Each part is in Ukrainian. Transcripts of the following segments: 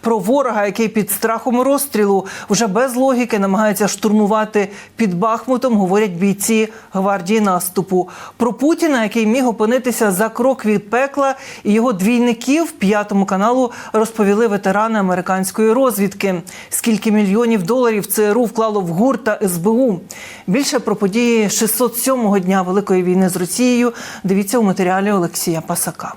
Про ворога, який під страхом розстрілу вже без логіки намагається штурмувати під Бахмутом, говорять бійці гвардії наступу. Про Путіна, який міг опинитися за крок від пекла, і його двійників п'ятому каналу розповіли ветерани американської розвідки. Скільки мільйонів доларів ЦРУ вклало в ГУР та СБУ. Більше про події 607-го дня Великої війни з Росією. Дивіться у матеріалі Олексія Пасака.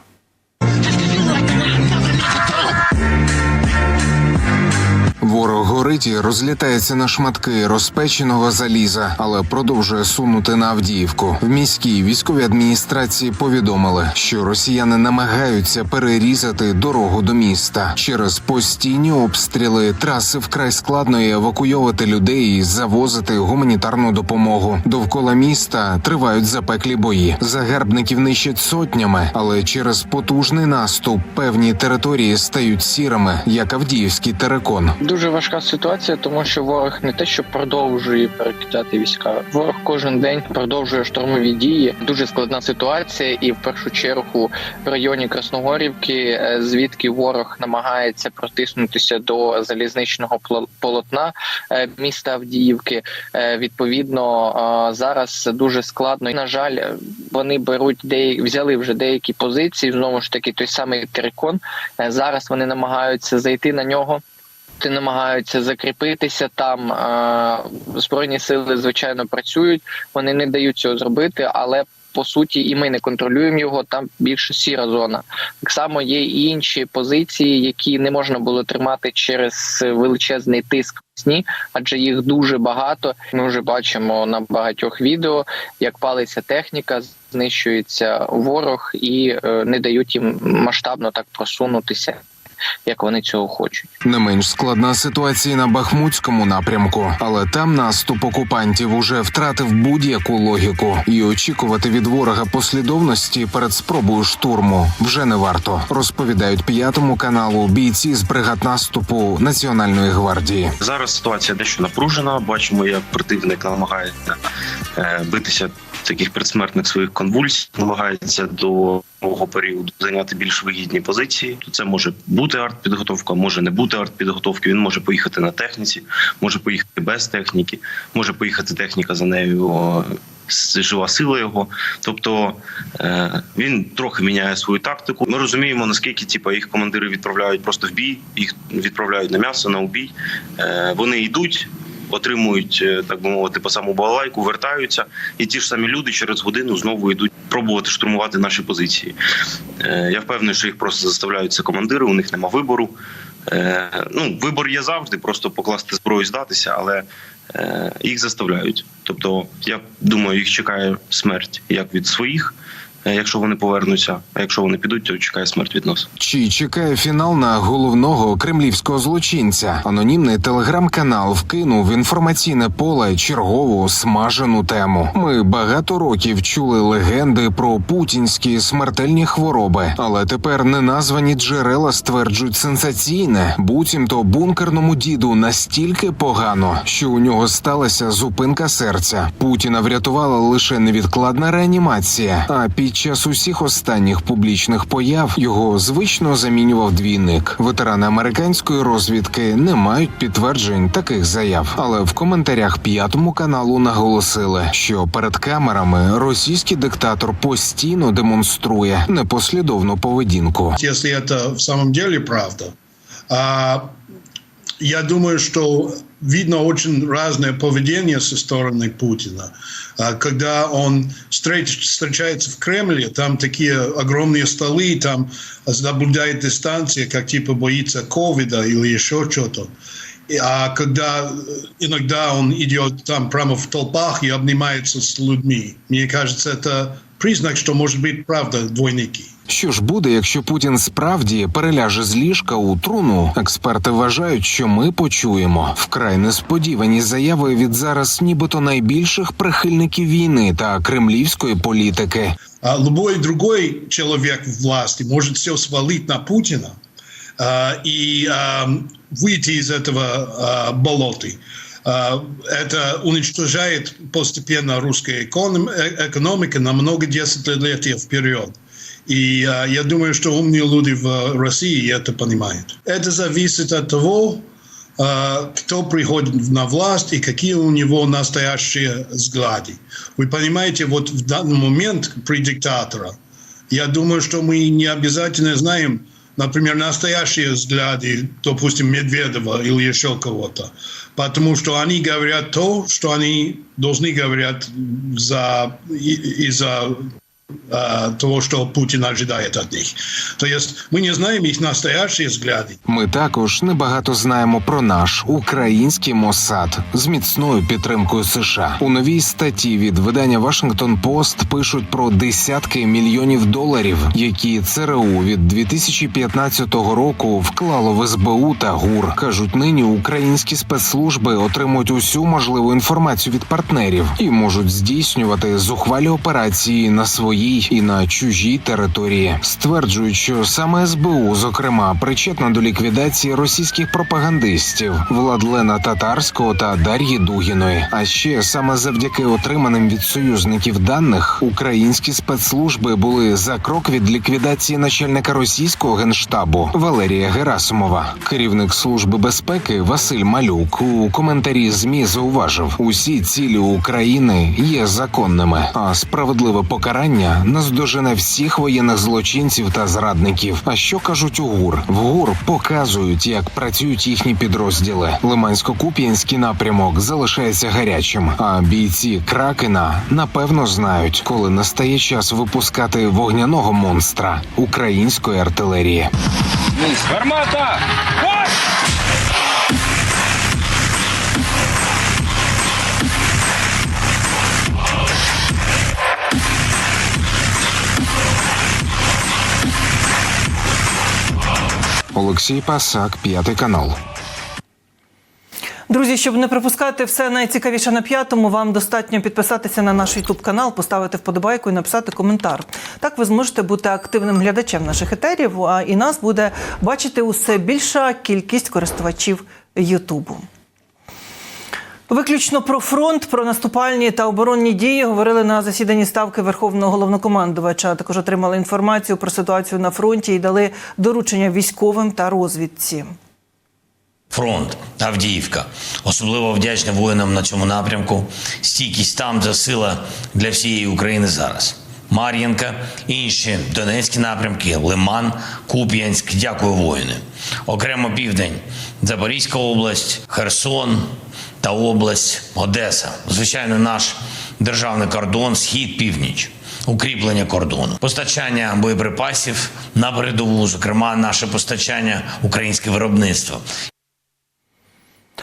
Ворог горить і розлітається на шматки розпеченого заліза, але продовжує сунути на Авдіївку. В міській військовій адміністрації повідомили, що росіяни намагаються перерізати дорогу до міста через постійні обстріли. Траси вкрай складно евакуйовувати людей і завозити гуманітарну допомогу. Довкола міста тривають запеклі бої. Загарбників нищать сотнями, але через потужний наступ певні території стають сірими, як Авдіївський терекон. Дуже важка ситуація, тому що ворог не те, що продовжує перекидати війська. Ворог кожен день продовжує штурмові дії. Дуже складна ситуація, і в першу чергу в районі Красногорівки, е, звідки ворог намагається протиснутися до залізничного полотна е, міста Авдіївки. Е, Відповідно, зараз дуже складно. На жаль, вони беруть деякі взяли вже деякі позиції. Знову ж таки, той самий Терекон. Е, Зараз вони намагаються зайти на нього. Намагаються закріпитися там. Е, Збройні сили звичайно працюють. Вони не дають цього зробити, але по суті, і ми не контролюємо його. Там більше сіра зона. Так само є і інші позиції, які не можна було тримати через величезний тиск. Сні, адже їх дуже багато. Ми вже бачимо на багатьох відео, як палиться техніка, знищується ворог і е, не дають їм масштабно так просунутися, як вони цього хочуть. Не менш складна ситуація на Бахмутському напрямку, але там наступ окупантів уже втратив будь-яку логіку, і очікувати від ворога послідовності перед спробою штурму вже не варто. Розповідають п'ятому каналу бійці з бригад наступу Національної гвардії. Зараз ситуація дещо напружена. Бачимо, як противник намагається е, битися таких предсмертних своїх конвульсій, намагається до нового періоду зайняти більш вигідні позиції. То Це може бути артпідготовка, може не бути артпідготовки. Він може поїхати на техніці, може поїхати без техніки, може поїхати техніка за нею. Жива сила його, тобто е, він трохи міняє свою тактику. Ми розуміємо, наскільки типу, їх командири відправляють просто в бій, їх відправляють на м'ясо, на убій. Е, вони йдуть, отримують, е, так би мовити, по саму балалайку, вертаються, і ті ж самі люди через годину знову йдуть пробувати штурмувати наші позиції. Е, я впевнений, що їх просто заставляють це командири, у них нема вибору. Е, ну, вибор є завжди, просто покласти зброю, здатися, але їх заставляють. Тобто, я думаю, їх чекає смерть як від своїх, якщо вони повернуться. А якщо вони підуть, то чекає смерть від нас. Чи чекає фінал на головного кремлівського злочинця? Анонімний телеграм-канал вкинув в інформаційне поле чергову смажену тему. Ми багато років чули легенди про путінські смертельні хвороби, але тепер неназвані джерела стверджують сенсаційне, буцімто бункерному діду настільки погано, що у нього сталася зупинка серця. Путіна врятувала лише невідкладна реанімація. А під час усіх останніх публічних появ його звично замінював двійник. Ветерани американської розвідки не мають підтверджень таких заяв. Але в коментарях п'ятому каналу наголосили, що перед камерами російський диктатор постійно демонструє непослідовну поведінку. если это в самом деле правда. А, я думаю, что видно очень разное поведение со стороны Путина. А, когда он встреч- встречается в Кремле, там такие огромные столы, там соблюдает дистанции, как типа боится ковида или еще что-то. А когда иногда он идет там прямо в толпах и обнимается с людьми, мне кажется, это признак, что может быть правда двойники. Що ж буде, якщо Путін справді переляже з ліжка у труну? Експерти вважають, що ми почуємо вкрай несподівані заяви від зараз, нібито найбільших прихильників війни та кремлівської політики. А любой другой человек в власти может все свалить на Путина а, и а, выйти из этого а, болота. А, Это уничтожает постепенно русская э- экономика на много десятилетий вперед. И а, я думаю, что умные люди в России это понимают. Это зависит от того, а, кто приходит на власть и какие у него настоящие взгляды. Вы понимаете, вот в данный момент при диктатора, я думаю, что мы не обязательно знаем, например, настоящие взгляды, допустим, Медведева или еще кого-то, потому что они говорят то, что они должны говорить за, из-за того, что Путин ожидает от них. То есть мы не знаем их настоящие взгляды. Ми також небагато знаємо про наш український Моссад з міцною підтримкою США. У новій статті від видання Вашингтон Пост пишуть про десятки мільйонів доларів, які ЦРУ від 2015 року вклало в СБУ та ГУР. кажуть, нині українські спецслужби отримують усю можливу інформацію від партнерів і можуть здійснювати зухвалі операції на своїй і на чужій території. Стверджують, що саме СБУ, зокрема, причетна до ліквідації російських пропагандистів Владлена Татарського та Дар'ї Дугіної. А ще саме завдяки отриманим від союзників даних українські спецслужби були за крок від ліквідації начальника російського генштабу Валерія Герасимова. Керівник служби безпеки Василь Малюк у коментарі змі зауважив: усі цілі України є законними, а справедливе покарання наздожене всіх воєнних злочинців та зрадників. А що кажуть у ГУР? В ГУР показують, як працюють їхні підрозділи. Лимансько-Куп'янський напрямок залишається гарячим. А бійці Кракена напевно знають, коли настає час випускати вогняного монстра української артилерії. Гармата! Олексій Пасак, п'ятий канал. Друзі, щоб не пропускати все найцікавіше на п'ятому, вам достатньо підписатися на наш Ютуб канал, поставити вподобайку і написати коментар. Так ви зможете бути активним глядачем наших етерів, а і нас буде бачити усе більша кількість користувачів Ютубу. Виключно про фронт, про наступальні та оборонні дії говорили на засіданні ставки Верховного головнокомандувача. Також отримали інформацію про ситуацію на фронті і дали доручення військовим та розвідці. Фронт, Авдіївка. Особливо вдячний воїнам на цьому напрямку. Стійкість там це сила для всієї України зараз. Мар'їнка, інші Донецькі напрямки, Лиман, Куп'янськ. Дякую, воїни. Окремо південь, Запорізька область, Херсон та область Одеса. Звичайно, наш державний кордон, схід, північ. Укріплення кордону, постачання боєприпасів на передову, зокрема, наше постачання українське виробництво.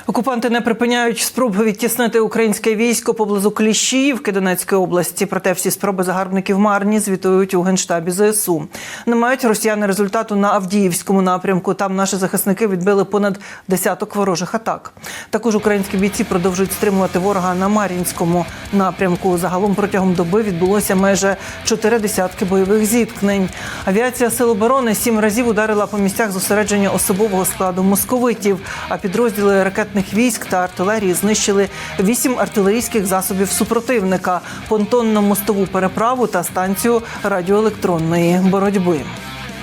Окупанти не припиняють спроби відтіснити українське військо поблизу Кліщіївки Донецької області. Проте всі спроби загарбників марні звітують у генштабі ЗСУ. Не мають росіяни результату на Авдіївському напрямку. Там наші захисники відбили понад десяток ворожих атак. Також українські бійці продовжують стримувати ворога на Мар'їнському напрямку. Загалом протягом доби відбулося майже чотири десятки бойових зіткнень. Авіація Сил оборони сім разів ударила по місцях зосередження особового складу московитів. А підрозділи ракетних військ та артилерії знищили вісім артилерійських засобів супротивника, понтонно-мостову переправу та станцію радіоелектронної боротьби.